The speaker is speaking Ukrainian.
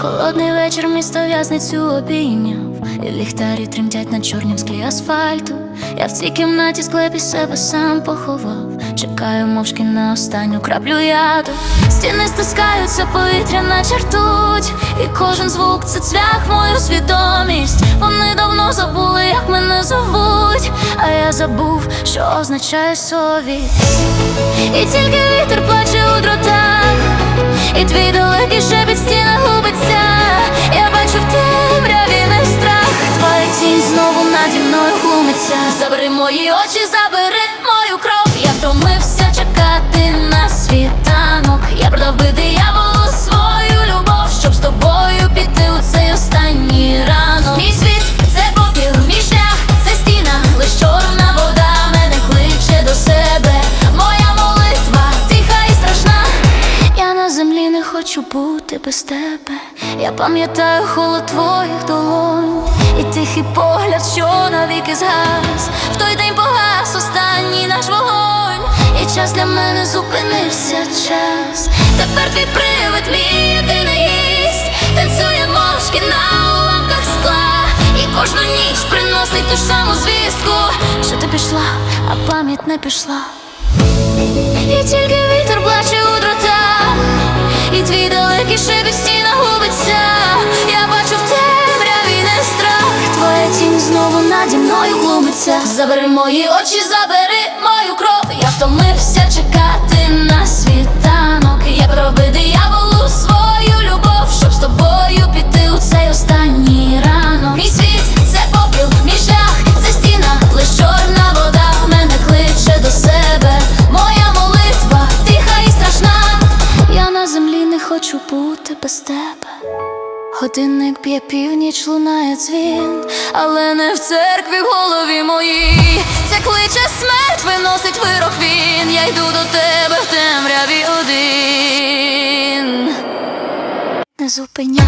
Холодний вечір місто в'язницю обійняв. І ліхтарі тремтять на чорнім склі асфальту. Я в цій кімнаті склепі себе сам поховав. Чекаю мовчки на останню краплю яду. Стіни стискаються, повітря наче ртуть І кожен звук це цвях мою свідомість. Вони давно забули, як мене зовуть А я забув, що означає совість І тільки вітер плаче у дротах. І твій далекий шепіт стіна губиться. Я бачу в темряві не страх. Твоя тінь знову наді мною глумиться. Забери мої очі, забери бути без тебе. Я пам'ятаю холод твоїх долонь і тихий погляд, що навіки згас. В той день погас останній наш вогонь, і час для мене зупинився час. Тепер твій привид мій єдиний гість танцює мовчки на уламках скла. І кожну ніч приносить ту ж саму звістку, що ти пішла, а пам'ять не пішла. І тільки вітер Забери мої очі, забери мою кров. Я втомився чекати на світанок. Я проби дияволу свою любов, щоб з тобою піти у цей останній ранок. Мій світ це попіл, мій шлях, це стіна, лиш чорна вода мене кличе до себе. Моя молитва тиха і страшна. Я на землі не хочу бути без тебе. Годинник б'є північ, лунає дзвін, але не в церкві в голові моїй. Це кличе смерть, виносить вирок він. Я йду до тебе в темряві один. Не зупиняй.